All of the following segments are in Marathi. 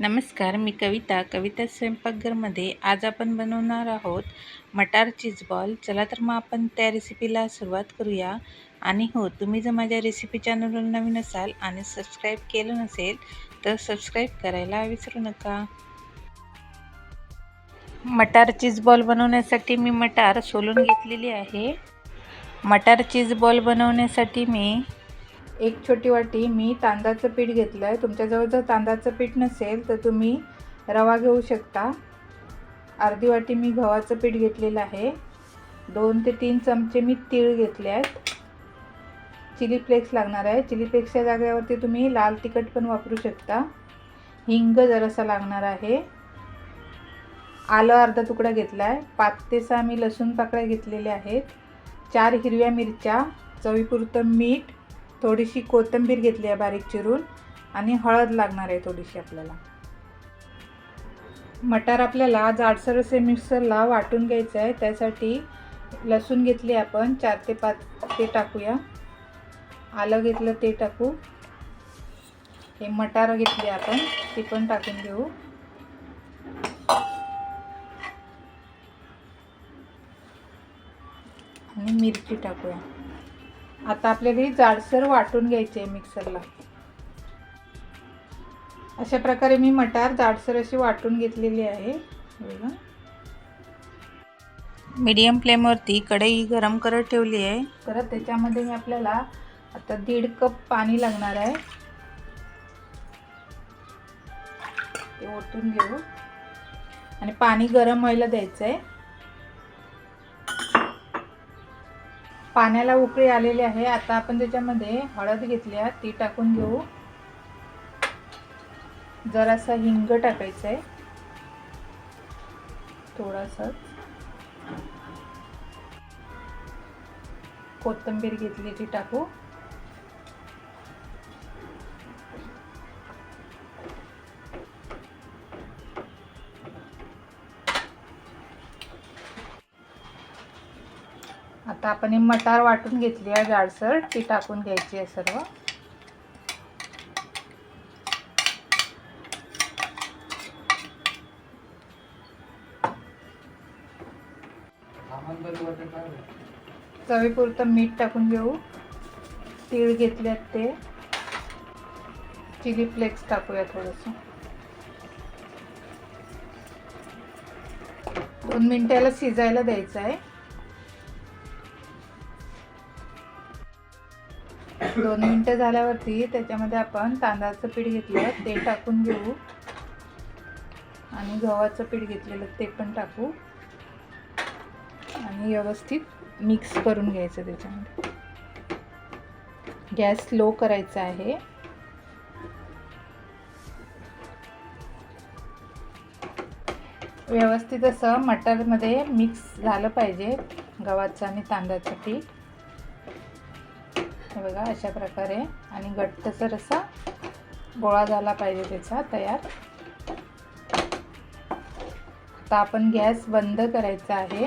नमस्कार मी कविता. कविता स्वयंपाकघरमध्ये आज आपण बनवणार आहोत मटार चीज बॉल. चला तर मग आपण त्या रेसिपीला सुरुवात करूया. आणि हो तुम्ही जर माझ्या रेसिपी चॅनलवर नवीन असाल आणि सबस्क्राईब केलं नसेल तर सबस्क्राईब करायला विसरू नका. मटार चीज बॉल बनवण्यासाठी मी मटार सोलून घेतलेली आहे. मटार चीज बॉल बनवण्यासाठी मी एक छोटी वाटी मी तांदळाचं पीठ घेतलं आहे तुमच्याजवळ जर तांदळाचं पीठ नसेल तर तुम्ही रवा घेऊ शकता. अर्धी वाटी मी गव्हाचं पीठ घेतलेलं आहे. दोन ते तीन चमचे मी तीळ घेतले आहेत. चिली फ्लेक्स लागणार आहे. चिली फ्लेक्सच्या जागेवरती तुम्ही लाल तिखट पण वापरू शकता. हिंग जरासा लागणार आहे. आलं अर्धा तुकडा घेतला आहे पाच ते सहा मी लसूण पाकळ्या घेतलेल्या आहेत. चार हिरव्या मिरच्या चवीपुरतं मीठ थोडीशी कोथिंबीर घेतली आहे बारीक चिरून आणि हळद लागणार आहे थोडीशी आपल्याला. मटार आपल्याला जाडसर असे मिक्सरला वाटून घ्यायचं आहे. त्यासाठी लसूण घेतली आपण चार ते पाच ते टाकूया. आलं घेतलं ते टाकू. हे मटार घेतली आपण ती पण टाकून घेऊ. आणि मिरची टाकूया. आता आपल्याला ही जाडसर वाटून घ्यायची आहे मिक्सरला. अशा प्रकारे मी मटार जाडसर अशी वाटून घेतलेली आहे. मीडियम फ्लेमवरती कढई गरम करत ठेवली आहे. परत त्याच्यामध्ये मी आपल्याला आता दीड कप पाणी लागणार आहे. ते ओतून घेऊ. आणि पाणी गरम व्हायला द्यायचं आहे पाण्याला उकळी आलेली आहे. आता आपण त्याच्यामध्ये हळद घेतली आहे. ती टाकून घेऊ. जरासा हिंग टाकायचं आहे. थोडासा. कोथिंबीर घेतली ती टाकू. आता आपण मटार वाटून घेतली आहे जाडसर. ती टाकून घ्यायची आहे सर्व. चवीपुरतं मीठ टाकून घेऊ. तीळ घेतल्यात ते. चिली फ्लेक्स टाकूया थोडंसं. दोन मिनिटाला शिजायला द्यायचं आहे. दोन मिनटं झाल्यावरती त्याच्यामध्ये आपण तांदळाचं पीठ घेतलं ते टाकून घेऊ. आणि गव्हाचं पीठ घेतलेलं ते पण टाकू. आणि व्यवस्थित मिक्स करून घ्यायचं त्याच्यामध्ये. गॅस स्लो करायचा आहे. व्यवस्थित असं मटरमध्ये मिक्स झालं पाहिजे गव्हाचं आणि तांदळाचं पीठ. बघा अशा प्रकारे. आणि घट्टसर असा गोळा झाला पाहिजे त्याचा तयार. आता आपण गॅस बंद करायचा आहे.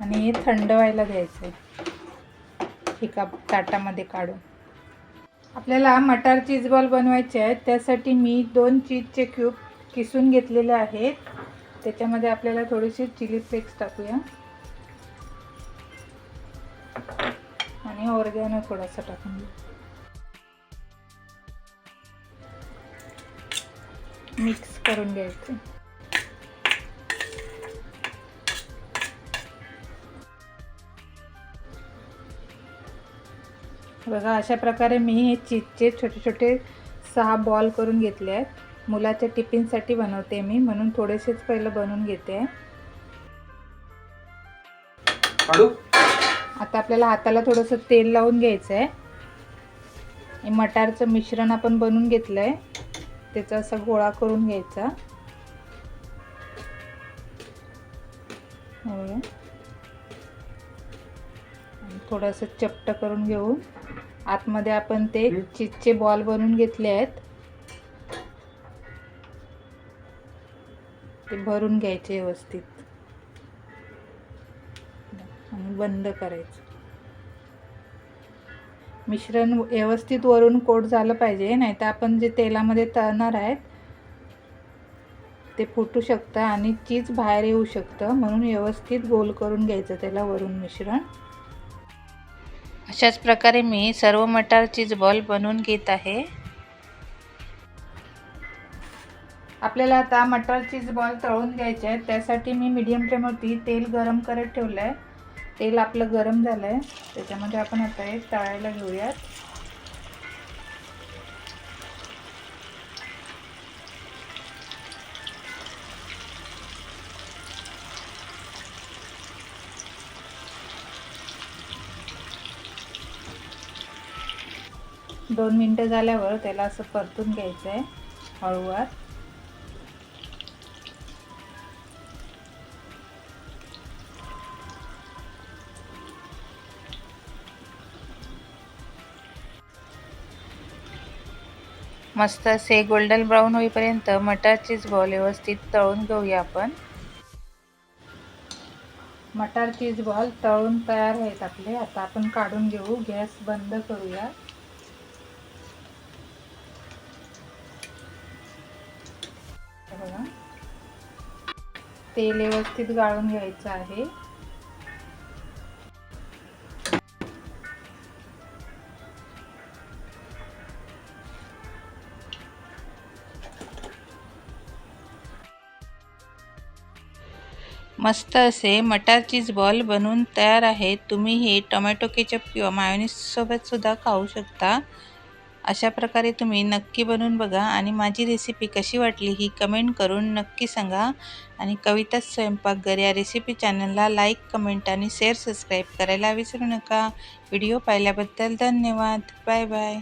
आणि हे थंड व्हायला द्यायचं आहे एका ताटामध्ये काढून. आपल्याला मटार चीज बॉल बनवायचे आहेत. त्यासाठी मी दोन चीजचे क्यूब किसून घेतलेले आहेत. त्याच्यामध्ये आपल्याला थोडीशी चिली फ्लेक्स टाकूया. आणि ना थोडासा टाकून घेऊ मिक्स करून घ्यायचं बघा अशा प्रकारे मी हे चीजचे छोटे छोटे सहा बॉल करून घेतले आहेत मुलाच्या टिफिनसाठी बनवते मी म्हणून थोडेसेच पहिलं बनवून घेते आता आपल्याला हाताला थोडंसं तेल लावून घ्यायचं आहे मटारचं मिश्रण आपण बनवून घेतलं आहे त्याचा असा गोळा करून घ्यायचा. थोडंसं चपट करून घेऊन आतमध्ये आपण ते चिजचे बॉल बनवून घेतले आहेत. ते भरून घ्यायचे व्यवस्थित. बंद करायचं. मिश्रण व्यवस्थित वरून कोट झालं पाहिजे नाही तर आपण जे तेलामध्ये तळणार आहेत ते फुटू शकतं आणि चीज बाहेर येऊ शकतं. म्हणून व्यवस्थित गोल करून घ्यायचं त्याला वरून मिश्रण. अशाच प्रकारे मी सर्व मटार चीज बॉल बनवून घेत आहे. आपल्याला आता मटार चीज बॉल तळून घ्यायचे आहेत. त्यासाठी मी मीडियम फ्लेमवरती तेल गरम करत ठेवलं आहे तेल आपलं गरम झालं आहे त्याच्यामध्ये आपण आता हे तळायला घेऊयात. दोन मिनटं झाल्यावर त्याला असं परतून घ्यायचं आहे हळूवार. मस्त असे गोल्डन ब्राऊन होईपर्यंत मटार चीज बॉल व्यवस्थित तळून घेऊया आपण. मटार चीज बॉल तळून तयार आहेत आपले. आता आपण काढून घेऊ. गॅस बंद करूया. बघा. तेल व्यवस्थित गाळून घ्यायचं आहे. मस्त असे मटार चीज बॉल बनवून तयार आहेत तुम्ही हे टोमॅटो केचप किंवा मायोनीससोबतसुद्धा खाऊ शकता. अशा प्रकारे तुम्ही नक्की बनवून बघा आणि माझी रेसिपी कशी वाटली ही कमेंट करून नक्की सांगा. आणि कविता स्वयंपाकघर या रेसिपी चॅनलला लाईक कमेंट आणि शेअर सबस्क्राईब करायला विसरू नका. व्हिडिओ पाहिल्याबद्दल धन्यवाद. Bye bye